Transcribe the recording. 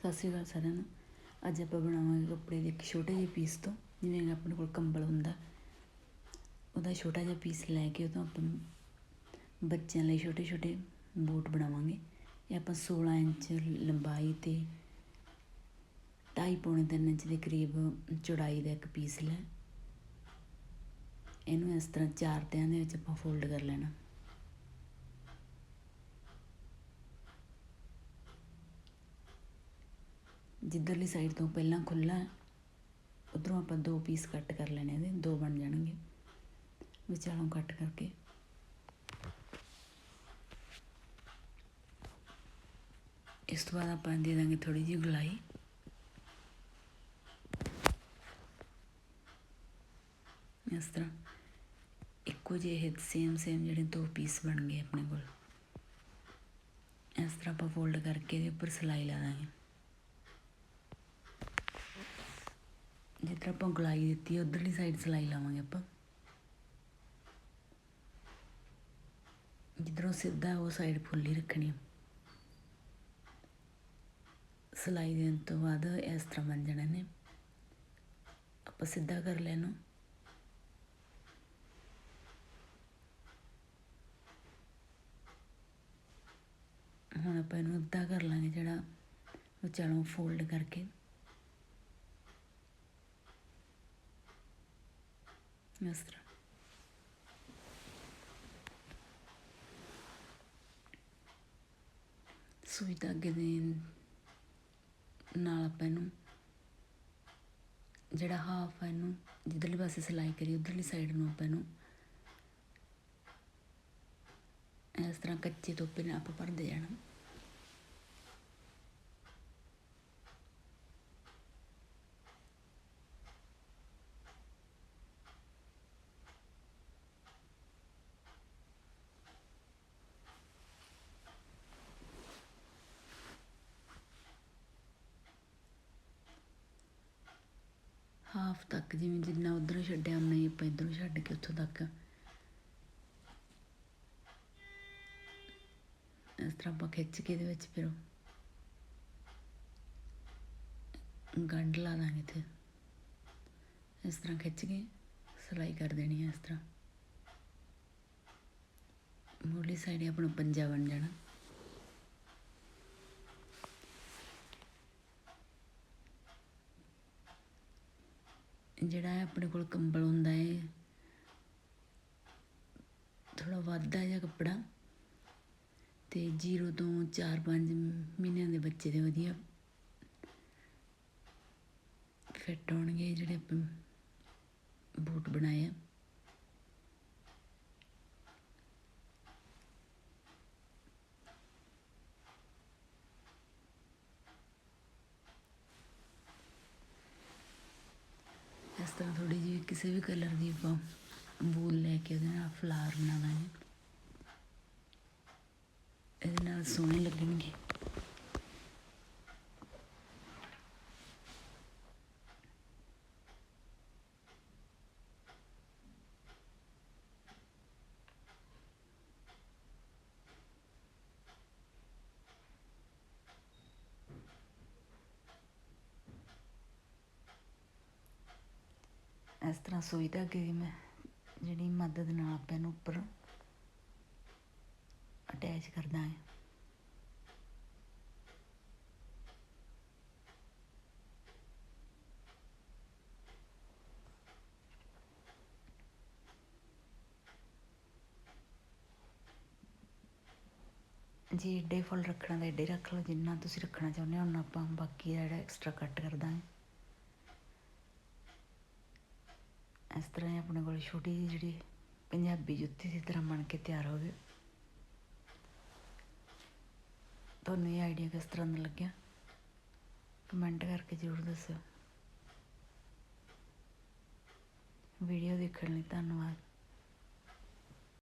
ਸਤਿ ਸ਼੍ਰੀ ਅਕਾਲ ਸਾਰਿਆਂ ਨੂੰ। ਅੱਜ ਆਪਾਂ ਬਣਾਵਾਂਗੇ ਕੱਪੜੇ ਦੇ ਇੱਕ ਛੋਟੇ ਜਿਹੇ ਪੀਸ ਤੋਂ, ਜਿਵੇਂ ਆਪਣੇ ਕੋਲ ਕੰਬਲ ਹੁੰਦਾ। ਉਹਦਾ ਛੋਟਾ ਜਿਹਾ ਪੀਸ ਲੈ ਕੇ ਉਹ ਤੋਂ ਆਪਾਂ ਬੱਚਿਆਂ ਲਈ ਛੋਟੇ ਛੋਟੇ ਬੂਟ ਬਣਾਵਾਂਗੇ। ਇਹ ਆਪਾਂ 16 ਇੰਚ ਲੰਬਾਈ ਤੇ 2.5 ਪੌਣੇ 3 ਇੰਚ ਦੇ ਕਰੀਬ ਚੌੜਾਈ ਦਾ ਇੱਕ ਪੀਸ ਲੈ। ਇਹਨੂੰ ਇਸ ਤਰ੍ਹਾਂ ਚਾਰ ਤਿਆਂ ਦੇ ਵਿੱਚ ਆਪਾਂ ਫੋਲਡ ਕਰ ਲੈਣਾ। ਜਿੱਧਰਲੀ ਸਾਈਡ ਤੋਂ ਪਹਿਲਾਂ ਖੁੱਲਾ ਉਧਰੋਂ ਆਪਾਂ ਦੋ ਪੀਸ ਕੱਟ ਕਰ ਲੈਣੇ ਇਹਦੇ, ਦੋ ਬਣ ਜਾਣਗੇ। ਵਿਚਾਲੋਂ ਕੱਟ ਕਰਕੇ। ਇਸ ਤੋਂ ਬਾਅਦ ਆਪਾਂ ਦੇ ਦਾਂਗੇ ਥੋੜੀ ਜਿਹੀ ਗੁਲਾਈ। ਇਸ ਤਰ੍ਹਾਂ ਇੱਕੋ ਜਿਹੇ ਸੇਮ ਸੇਮ ਜਿਹੜੇ ਦੋ ਪੀਸ ਬਣ ਗਏ ਆਪਣੇ ਕੋਲ। ਇਸ ਤਰ੍ਹਾਂ ਆਪਾਂ ਫੋਲਡ ਕਰਕੇ ਇਹਦੇ ਉੱਪਰ ਸਿਲਾਈ ਲਾ ਦਾਂਗੇ। ਜਿੱਧਰ ਆਪਾਂ ਗੁਲਾਈ ਦਿੱਤੀ ਹੈ, ਉਧਰਲੀ ਸਾਈਡ ਸਿਲਾਈ ਲਾਵਾਂਗੇ ਆਪਾਂ। ਜਿੱਧਰੋਂ ਸਿੱਧਾ ਉਹ ਸਾਈਡ ਫੁੱਲੀ ਰੱਖਣੀ ਸਿਲਾਈ ਦੇਣ ਤੋਂ ਬਾਅਦ ਇਸ ਤਰ੍ਹਾਂ ਬਣ ਜਾਣਾ ਨੇ ਆਪਾਂ ਸਿੱਧਾ ਕਰ ਲੈਣਾ ਹੁਣ ਆਪਾਂ ਇਹਨੂੰ ਅੱਧਾ ਕਰ ਲਾਂਗੇ ਜਿਹੜਾ ਵਿਚਾਲੋਂ ਫੋਲਡ ਕਰਕੇ। ਇਸ ਤਰ੍ਹਾਂ ਸੂਈ ਧਾਗੇ ਦੇ ਨਾਲ ਆਪਾਂ ਇਹਨੂੰ ਜਿਹੜਾ ਹਾਫ ਹੈ ਇਹਨੂੰ ਜਿੱਧਰਲੇ ਪਾਸੇ ਸਿਲਾਈ ਕਰੀ ਉਧਰਲੀ ਸਾਈਡ ਨੂੰ ਆਪਾਂ ਇਹਨੂੰ ਇਸ ਤਰ੍ਹਾਂ ਕੱਚੇ ਤੋਪੇ ਨਾਲ ਆਪਾਂ ਭਰਦੇ ਜਾਣਾ ਹਾਫ ਤੱਕ, ਜਿਵੇਂ ਜਿੰਨਾ ਉਧਰੋਂ ਛੱਡਿਆ, ਉਨਾ ਹੀ ਆਪਾਂ ਇਧਰੋਂ ਛੱਡ ਕੇ ਉੱਥੋਂ ਤੱਕ। ਇਸ ਤਰ੍ਹਾਂ ਆਪਾਂ ਖਿੱਚ ਕੇ ਇਹਦੇ ਵਿੱਚ ਫਿਰ ਗੰਢ ਲਾ ਦਾਂਗੇ ਤੇ ਇਸ ਤਰ੍ਹਾਂ ਖਿੱਚ ਕੇ ਸਿਲਾਈ ਕਰ ਦੇਣੀ ਹੈ ਇਸ ਤਰ੍ਹਾਂ। ਮੂਲੀ ਸਾਈਡ ਆਪਣਾ ਪੰਜਾ ਬਣ ਜਾਣਾ। ਜਿਹੜਾ ਹੈ ਆਪਣੇ ਕੋਲ ਕੰਬਲ ਹੁੰਦਾ ਹੈ ਥੋੜਾ ਵੱਧਦਾ ਜਿਹਾ ਕੱਪੜਾ ਤੇ 0 ਤੋਂ 4-5 ਮਹੀਨਿਆਂ ਦੇ ਬੱਚੇ ਦੇ ਵਧੀਆ ਫਿੱਟ ਹੋਣਗੇ ਜਿਹੜੇ ਆਪਾਂ ਬੂਟ ਬਣਾਏ ਆ। ਇਸ ਥੋੜੀ ਜਿਹੀ ਕਿਸੇ ਵੀ ਕਲਰ ਦੀ ਆਪਾਂ ਬੂਲ ਲੈ ਕੇ ਉਹਦੇ ਨਾਲ ਫਲਾਰ ਬਣਾ ਦਾਂਗੇ ਇਹਦੇ ਨਾਲ ਸੋਹਣੇ ਲੱਗਣਗੇ। ਇਸ ਤਰ੍ਹਾਂ ਸੂਈ ਧਾਗੇ ਦੀ ਮੈਂ ਜਿਹੜੀ ਮਦਦ ਨਾਲ ਆਪਾਂ ਇਹਨੂੰ ਉੱਪਰ ਅਟੈਚ ਕਰਦਾ ਹੈ। ਜੀ, ਏਡੇ ਫੁੱਲ ਰੱਖਣਾ ਤਾਂ ਏਡੇ ਰੱਖ ਲਓ, ਜਿੰਨਾ ਤੁਸੀਂ ਰੱਖਣਾ ਚਾਹੁੰਦੇ ਹੋ ਉਹਨਾਂ ਆਪਾਂ ਬਾਕੀ ਦਾ ਜਿਹੜਾ ਐਕਸਟਰਾ ਕੱਟ ਕਰ ਦਾਂਗੇ ਇਸ ਤਰ੍ਹਾਂ ਹੀ ਆਪਣੇ ਕੋਲ ਛੋਟੀ ਜਿਹੀ ਜਿਹੜੀ ਪੰਜਾਬੀ ਜੁੱਤੀ ਦੀ ਤਰ੍ਹਾਂ ਬਣ ਕੇ ਤਿਆਰ ਹੋ ਗਈ। ਤੁਹਾਨੂੰ ਇਹ ਆਈਡੀਆ ਕਿਸ ਤਰ੍ਹਾਂ ਦਾ ਲੱਗਿਆ? ਕਮੈਂਟ ਕਰਕੇ ਜ਼ਰੂਰ ਦੱਸਿਓ। ਵੀਡੀਓ ਦੇਖਣ ਲਈ ਧੰਨਵਾਦ।